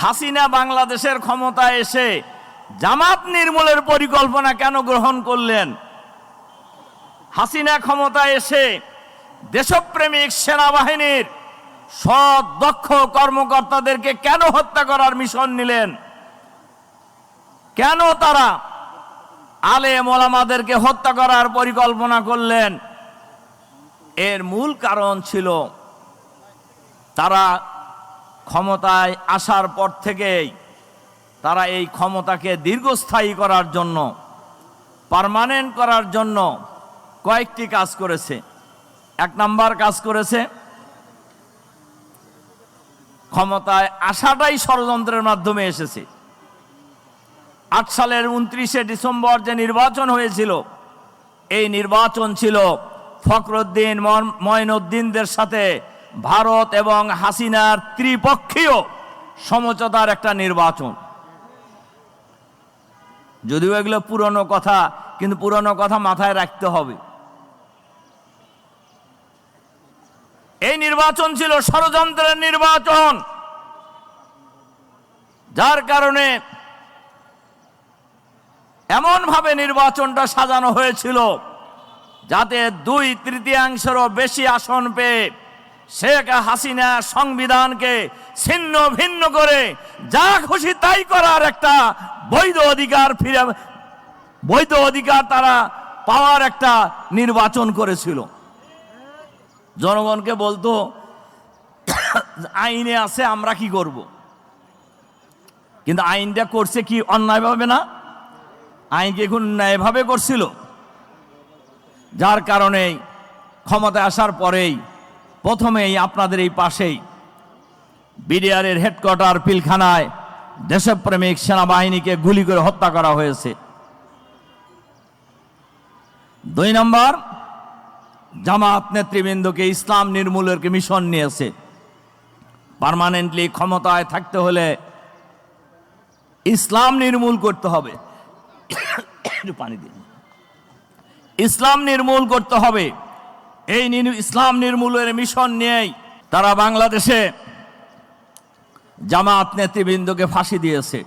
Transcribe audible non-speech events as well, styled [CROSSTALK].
হাসিনা বাংলাদেশের ক্ষমতায় এসে জামাত নির্মূলের পরিকল্পনা কেন গ্রহণ করলেন? হাসিনা ক্ষমতা এসে দেশপ্রেমিক সেনাবাহিনীর সৎ দক্ষ কর্মকর্তাদেরকে কেন হত্যা করার মিশন নিলেন? কেন তারা আলে মোলামাদেরকে হত্যা করার পরিকল্পনা করলেন? এর মূল কারণ ছিল তারা ক্ষমতায় আসার পর থেকেই তারা এই ক্ষমতাকে দীর্ঘস্থায়ী করার জন্য পার্মানেন্ট করার জন্য কয়েকটি কাজ করেছে। এক নাম্বার কাজ করেছে, ক্ষমতায় আসাটাই ষড়যন্ত্রের মাধ্যমে এসেছে। আট সালের উনত্রিশে ডিসেম্বর যে নির্বাচন হয়েছিল, এই নির্বাচন ছিল ফখরুদ্দিন মঈনুদ্দিনদের সাথে ভারত এবং হাসিনার ত্রিপক্ষীয় সমঝোতার একটা নির্বাচন। যদিও এগুলো পুরনো কথা, কিন্তু পুরনো কথা মাথায় রাখতে হবে। এই নির্বাচন ছিল ষড়যন্ত্রের নির্বাচন। যার কারণে এমনভাবে নির্বাচনটা সাজানো হয়েছিল, যাতে দুই তৃতীয়াংশেরও বেশি আসন পেয়ে শেখ হাসিনা সংবিধানকে ছিন্ন ভিন্ন করে যা খুশি তাই করার একটা বৈধ অধিকার ফিরে, বৈধ অধিকার তারা পাওয়ার একটা নির্বাচন করেছিল। জনগণকে বলতো, আইনে আছে, আমরা কি করব? কিন্তু আইনটা করছে কি অন্যায়ভাবে না? আইন কি এখন ন্যায়ভাবে করছিল? যার কারণে ক্ষমতায় আসার পরেই প্রথমেই আপনাদের এই পাশেই বিডিআরের হেডকোয়ার্টার পিলখানায় দেশপ্রেমিক সেনাবাহিনীকে গুলি করে হত্যা করা হয়েছে। দুই নম্বর, জামাত নেতৃবৃন্দকে ইসলাম নির্মূলের মিশন নিয়েছে। পার্মানেন্টলি ক্ষমতায় থাকতে হলে ইসলাম নির্মূল করতে হবে। [COUGHS] পানি দিন। ইসলাম নির্মূল করতে হবে। এই ইসলাম নির্মূলের মিশন নিয়েই তারা বাংলাদেশে জামাত নেতৃবৃন্দকে ফাঁসি দিয়েছে।